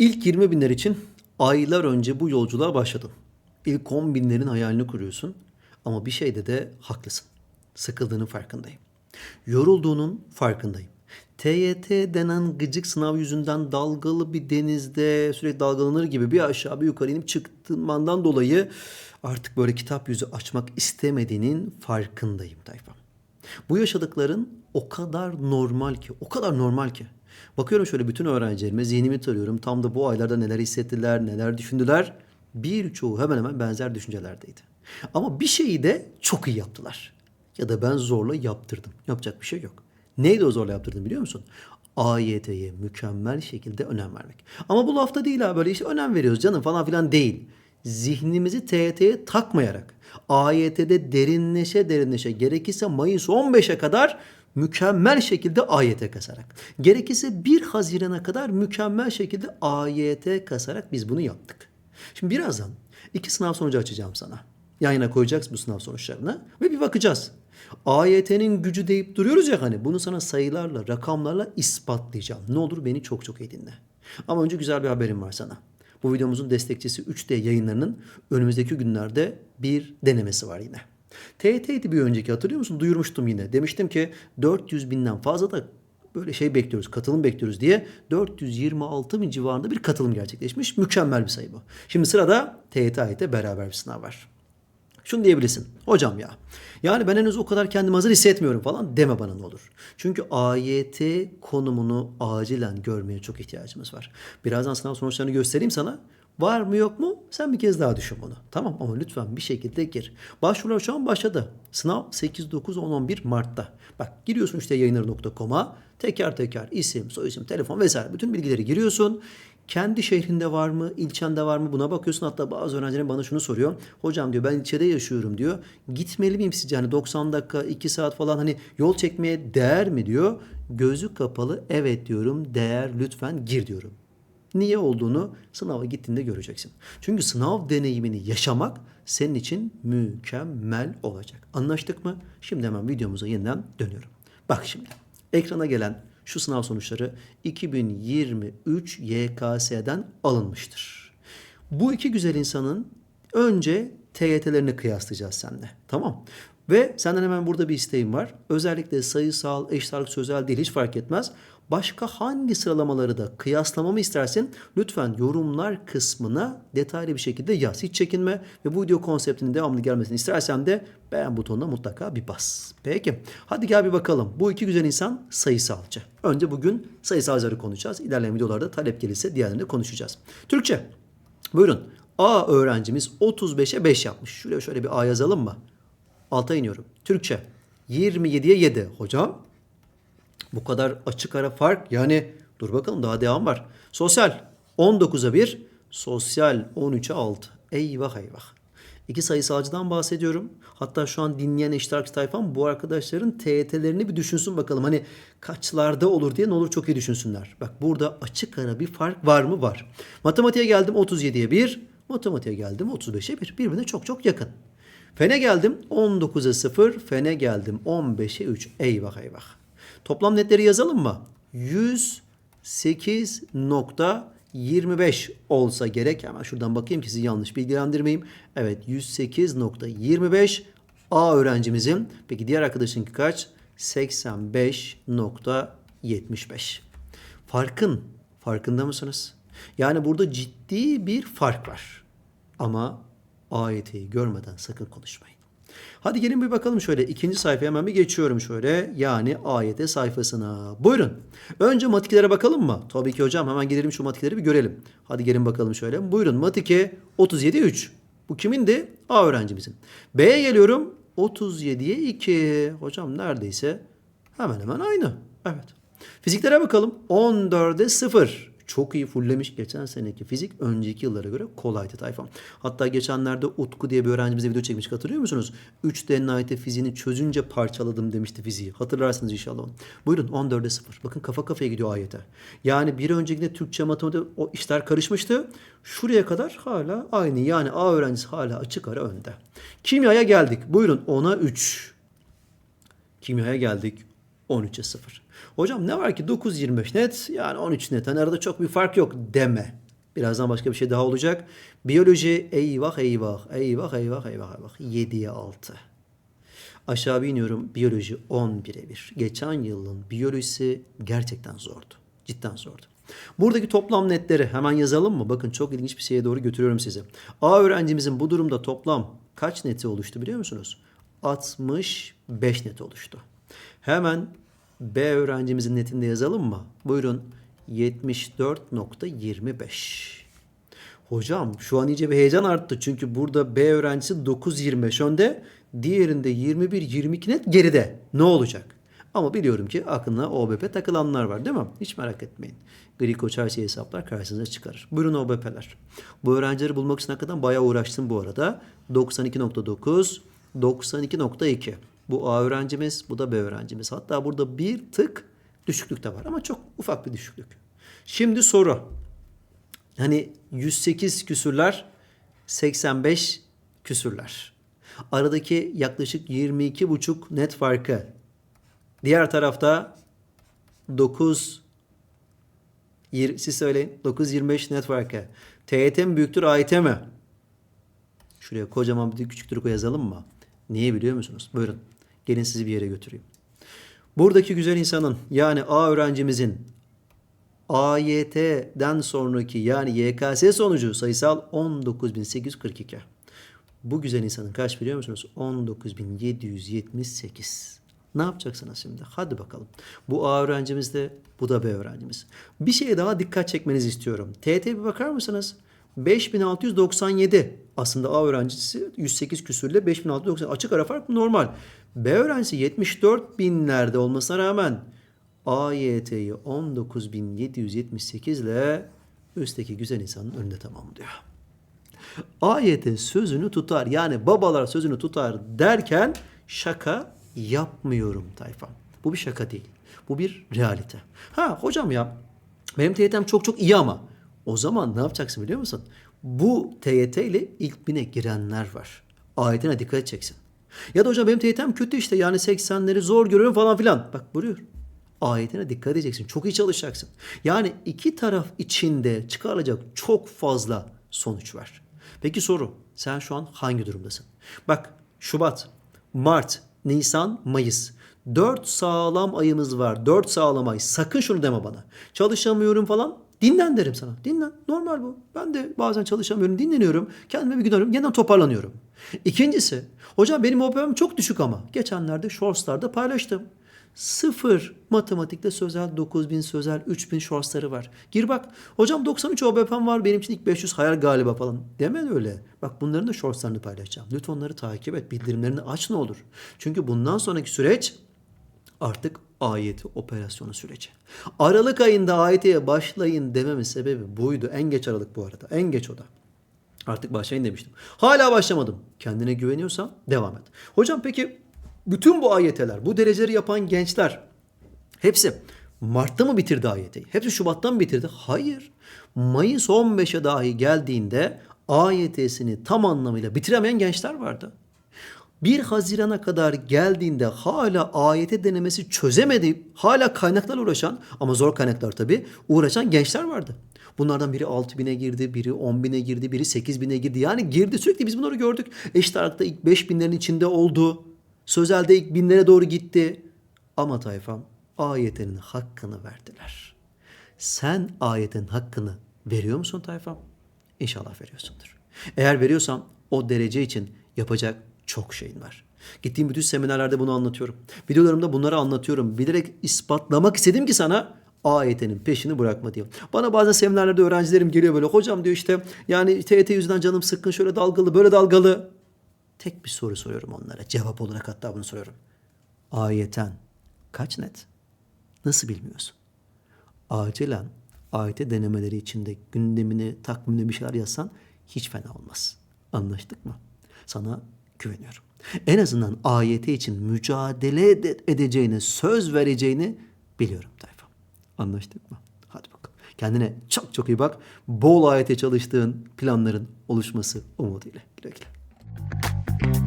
İlk 20 binler için aylar önce bu yolculuğa başladın. İlk 10 binlerin hayalini kuruyorsun. Ama bir şeyde de haklısın. Sıkıldığının farkındayım. Yorulduğunun farkındayım. TYT denen gıcık sınav yüzünden dalgalı bir denizde sürekli dalgalanır gibi bir aşağı bir yukarı inip çıktığından dolayı artık böyle kitap yüzü açmak istemediğinin farkındayım tayfam. Bu yaşadıkların o kadar normal ki, o kadar normal ki. Bakıyorum şöyle bütün öğrencilerime zihnimi tarıyorum. Tam da bu aylarda neler hissettiler, neler düşündüler. Birçoğu hemen hemen benzer düşüncelerdeydi. Ama bir şeyi de çok iyi yaptılar. Ya da ben zorla yaptırdım. Yapacak bir şey yok. Neydi o zorla yaptırdım biliyor musun? AYT'ye mükemmel şekilde önem vermek. Ama bu lafta değil ha böyle işte önem veriyoruz canım falan filan değil. Zihnimizi TYT'ye takmayarak AYT'de derinleşe derinleşe gerekirse Mayıs 15'e kadar mükemmel şekilde AYT kasarak. Gerekirse 1 Haziran'a kadar mükemmel şekilde AYT kasarak biz bunu yaptık. Şimdi birazdan iki sınav sonucu açacağım sana. Yan yana koyacağız bu sınav sonuçlarını ve bir bakacağız. AYT'nin gücü deyip duruyoruz ya hani bunu sana sayılarla, rakamlarla ispatlayacağım. Ne olur beni çok çok iyi dinle. Ama önce güzel bir haberim var sana. Bu videomuzun destekçisi 3D yayınlarının önümüzdeki günlerde bir denemesi var yine. TYT'ydi bir önceki hatırlıyor musun? Duyurmuştum yine. Demiştim ki 400 binden fazla da böyle şey bekliyoruz, katılım bekliyoruz diye 426 bin civarında bir katılım gerçekleşmiş. Mükemmel bir sayı bu. Şimdi sırada TYT AYT beraber bir sınav var. Şunu diyebilirsin. Hocam ya. Yani ben henüz o kadar kendimi hazır hissetmiyorum falan deme bana ne olur. Çünkü AYT konumunu acilen görmeye çok ihtiyacımız var. Birazdan sınav sonuçlarını göstereyim sana. Var mı yok mu? Sen bir kez daha düşün bunu. Tamam ama lütfen bir şekilde gir. Başvurular şu an başladı. Sınav 8, 9, 10, 11 Mart'ta. Bak giriyorsun işte yayınları.com'a teker teker isim, soyisim, telefon vesaire bütün bilgileri giriyorsun. Kendi şehrinde var mı, ilçende var mı buna bakıyorsun. Hatta bazı öğrencilerim bana şunu soruyor. Hocam diyor ben ilçede yaşıyorum diyor. Gitmeli miyim sizce? Hani 90 dakika, 2 saat falan hani yol çekmeye değer mi diyor. Gözü kapalı evet diyorum. Değer lütfen gir diyorum. Niye olduğunu sınava gittiğinde göreceksin. Çünkü sınav deneyimini yaşamak senin için mükemmel olacak. Anlaştık mı? Şimdi hemen videomuza yeniden dönüyorum. Bak şimdi ekrana gelen şu sınav sonuçları 2023 YKS'den alınmıştır. Bu iki güzel insanın önce TYT'lerini kıyaslayacağız seninle. Tamam. Ve senden hemen burada bir isteğim var. Özellikle sayısal, eşit ağırlık sözel değil hiç fark etmez. Başka hangi sıralamaları da kıyaslamamı istersin lütfen yorumlar kısmına detaylı bir şekilde yaz. Hiç çekinme ve bu video konseptinin devamlı gelmesini istersen de beğen butonuna mutlaka bir bas. Peki hadi gel bir bakalım. Bu iki güzel insan sayısalcı. Önce bugün sayısalcıları konuşacağız. İlerleyen videolarda talep gelirse diğerlerini konuşacağız. Türkçe. Buyurun. A öğrencimiz 35'e 5 yapmış. Şuraya şöyle bir A yazalım mı? Alta iniyorum. Türkçe. 27'ye 7. Hocam bu kadar açık ara fark yani dur bakalım daha devam var. Sosyal 19'a 1, sosyal 13'e 6. Eyvah eyvah. İki sayısalcıdan bahsediyorum. Hatta şu an dinleyen eşit tayfam bu arkadaşların TYT'lerini bir düşünsün bakalım. Hani kaçlarda olur diye ne olur çok iyi düşünsünler. Bak burada açık ara bir fark var mı? Var. Matematiğe geldim 37'ye 1. Matematiğe geldim 35'e 1. Birbirine çok çok yakın. Fene geldim 19'a 0. Fene geldim 15'e 3. Eyvah eyvah. Toplam netleri yazalım mı? 108.25 olsa gerek. Hemen şuradan bakayım ki sizi yanlış bilgilendirmeyeyim. Evet 108.25 A öğrencimizin. Peki diğer arkadaşınki kaç? 85.75. Farkın farkında mısınız? Yani burada ciddi bir fark var. Ama AYT'yi görmeden sakın konuşmayın. Hadi gelin bir bakalım şöyle ikinci sayfaya hemen bir geçiyorum şöyle. Yani AYT sayfasına. Buyurun. Önce matiklere bakalım mı? Tabii ki hocam hemen gidelim şu matikleri bir görelim. Hadi gelin bakalım şöyle. Buyurun matike 37 3. Bu kimindi? A öğrencimizin. B'ye geliyorum. 37'ye 2. Hocam neredeyse hemen hemen aynı. Evet. Fiziklere bakalım. 14'e 0 çok iyi fulllemiş geçen seneki fizik önceki yıllara göre kolaydı tayfam. Hatta geçenlerde Utku diye bir öğrencimize video çekmiş hatırlıyor musunuz? 3D AYT fiziğini çözünce parçaladım demişti fiziği. Hatırlarsınız inşallah onu. Buyurun 14'e 0. Bakın kafa kafaya gidiyor AYT. Yani bir öncekinde Türkçe matematik o işler karışmıştı. Şuraya kadar hala aynı. Yani A öğrencisi hala açık ara önde. Kimyaya geldik. Buyurun 10'a 3. Kimyaya geldik 13'e 0. Hocam ne var ki 9.25 net yani 13 net. Hani arada çok bir fark yok deme. Birazdan başka bir şey daha olacak. Biyoloji eyvah eyvah eyvah eyvah eyvah eyvah 7'ye 6. Aşağı iniyorum. Biyoloji 11'e 1. Geçen yılın biyolojisi gerçekten zordu. Cidden zordu. Buradaki toplam netleri hemen yazalım mı? Bakın çok ilginç bir şeye doğru götürüyorum sizi. A öğrencimizin bu durumda toplam kaç neti oluştu biliyor musunuz? 65 net oluştu. Hemen B öğrencimizin netini de yazalım mı? Buyurun 74.25. Hocam şu an iyice bir heyecan arttı. Çünkü burada B öğrencisi 9.25 önde. Diğerinde 21-22 net geride. Ne olacak? Ama biliyorum ki aklına OBP takılanlar var değil mi? Hiç merak etmeyin. Griko çarşı hesaplar karşınıza çıkarır. Buyurun OBP'ler. Bu öğrencileri bulmak için hakikaten bayağı uğraştım bu arada. 92.9, 92.2. Bu A öğrencimiz, bu da B öğrencimiz. Hatta burada bir tık düşüklük de var ama çok ufak bir düşüklük. Şimdi soru. Hani 108 küsürler, 85 küsürler. Aradaki yaklaşık 22,5 net farkı. Diğer tarafta 9 yir- siz söyleyin 9-25 net farkı. TYT mi büyüktür AYT mi? Şuraya kocaman bir küçüktür yazalım mı? Niye biliyor musunuz? Buyurun. Gelin sizi bir yere götüreyim. Buradaki güzel insanın yani A öğrencimizin AYT'den sonraki yani YKS sonucu sayısal 19.842. Bu güzel insanın kaç biliyor musunuz? 19.778. Ne yapacaksınız şimdi? Hadi bakalım. Bu A öğrencimiz de bu da B öğrencimiz. Bir şeye daha dikkat çekmenizi istiyorum. TET bir bakar mısınız? 5697. Aslında A öğrencisi 108 küsürle 5690. Açık ara fark normal. B öğrencisi 74 binlerde olmasına rağmen AYT'yi 19778 ile üstteki güzel insanın önünde tamamlıyor. AYT sözünü tutar. Yani babalar sözünü tutar derken şaka yapmıyorum tayfam. Bu bir şaka değil. Bu bir realite. Ha hocam ya benim TYT'm çok çok iyi ama o zaman ne yapacaksın biliyor musun? Bu TYT ile ilk bine girenler var. Ayetine dikkat edeceksin. Ya da hocam benim TYT'm kötü işte yani 80'leri zor görüyorum falan filan. Bak buyuruyor. Ayetine dikkat edeceksin. Çok iyi çalışacaksın. Yani iki taraf içinde çıkarılacak çok fazla sonuç var. Peki soru. Sen şu an hangi durumdasın? Bak Şubat, Mart, Nisan, Mayıs. Dört sağlam ayımız var. Dört sağlam ay. Sakın şunu deme bana. Çalışamıyorum falan. Dinlen derim sana. Dinlen. Normal bu. Ben de bazen çalışamıyorum. Dinleniyorum. Kendime bir gün arıyorum. Yeniden toparlanıyorum. İkincisi. Hocam benim OPM çok düşük ama. Geçenlerde Shorts'larda paylaştım. Sıfır matematikte sözel 9000 sözel 3000 shortsları var. Gir bak. Hocam 93 OBP'm var benim için ilk 500 hayal galiba falan. Deme öyle. Bak bunların da shortslarını paylaşacağım. Lütfen onları takip et. Bildirimlerini aç ne olur. Çünkü bundan sonraki süreç artık ayeti operasyonu süreci. Aralık ayında ayetiye başlayın dememin sebebi buydu. En geç Aralık bu arada. En geç o da. Artık başlayın demiştim. Hala başlamadım. Kendine güveniyorsan devam et. Hocam peki bütün bu AYT'ler, bu dereceleri yapan gençler hepsi Mart'ta mı bitirdi AYT'yi? Hepsi Şubat'tan mı bitirdi? Hayır. Mayıs 15'e dahi geldiğinde AYT'sini tam anlamıyla bitiremeyen gençler vardı. 1 Haziran'a kadar geldiğinde hala AYT denemesi çözemedi, hala kaynaklarla uğraşan ama zor kaynaklar tabii uğraşan gençler vardı. Bunlardan biri 6 bine girdi, biri 10 bine girdi, biri 8 bine girdi. Yani girdi sürekli biz bunları gördük. Eşit ağırlıkta ilk 5 binlerin içinde oldu. Sözel'de ilk binlere doğru gitti. Ama tayfam AYT'nin hakkını verdiler. Sen ayetin hakkını veriyor musun tayfam? İnşallah veriyorsundur. Eğer veriyorsan o derece için yapacak çok şeyin var. Gittiğim bütün seminerlerde bunu anlatıyorum. Videolarımda bunları anlatıyorum. Bilerek ispatlamak istedim ki sana AYT'nin peşini bırakma diyor. Bana bazen seminerlerde öğrencilerim geliyor böyle hocam diyor işte yani TYT yüzünden canım sıkkın şöyle dalgalı böyle dalgalı. Tek bir soru soruyorum onlara. Cevap olarak hatta bunu soruyorum. AYT'en kaç net? Nasıl bilmiyorsun? Acilen AYT denemeleri içinde gündemini, takvimine bir şeyler yazsan hiç fena olmaz. Anlaştık mı? Sana güveniyorum. En azından AYT için mücadele ede- edeceğini, söz vereceğini biliyorum tayfa. Anlaştık mı? Hadi bakalım. Kendine çok çok iyi bak. Bol AYT çalıştığın planların oluşması umuduyla. Güle güle.